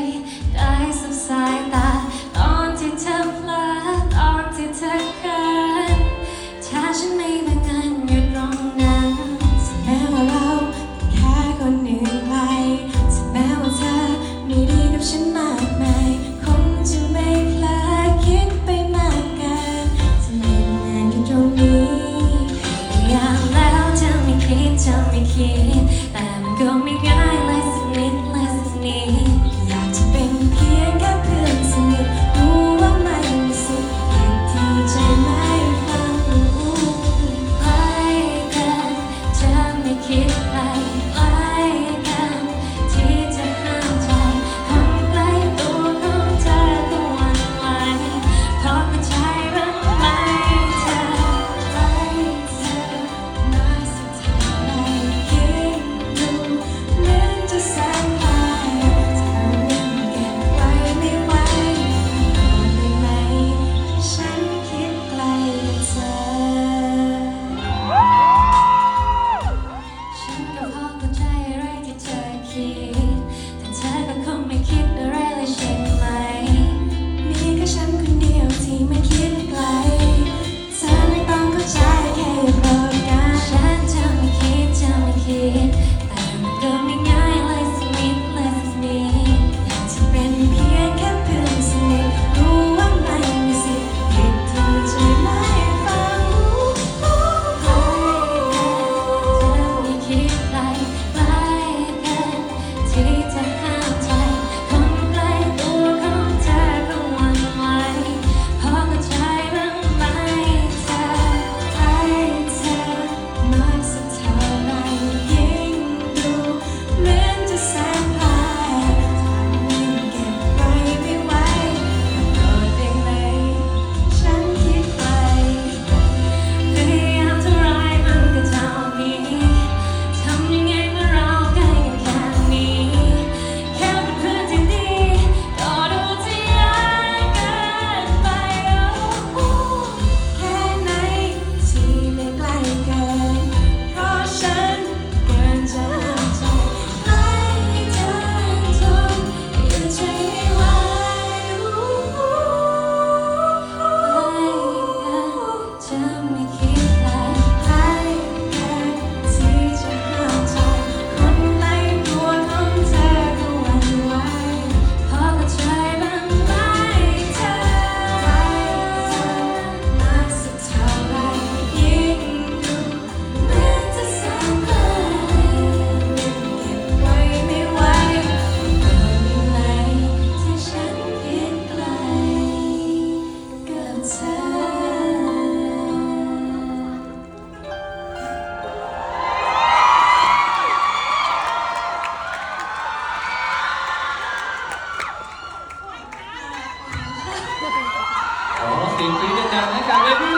ยได้สับสายตา ตอนที่เธอเลอตอนที่เธอขินถ้าฉันไม่บังเอิยู่รงนั้นะแม้ว่าเราแค่คนหนึ่งไปจแม้ว่าเธอม่ดีกับฉันมากมายคงจะไม่พลอคิดไปมากเกินจะไม่บังเอิญอยู่ตรงนี้ย่งแล้วจะไม่คิดจะไม่คิดแต่มันก็ไม่ง่าย 别来 tempo ainda tem, né, cara?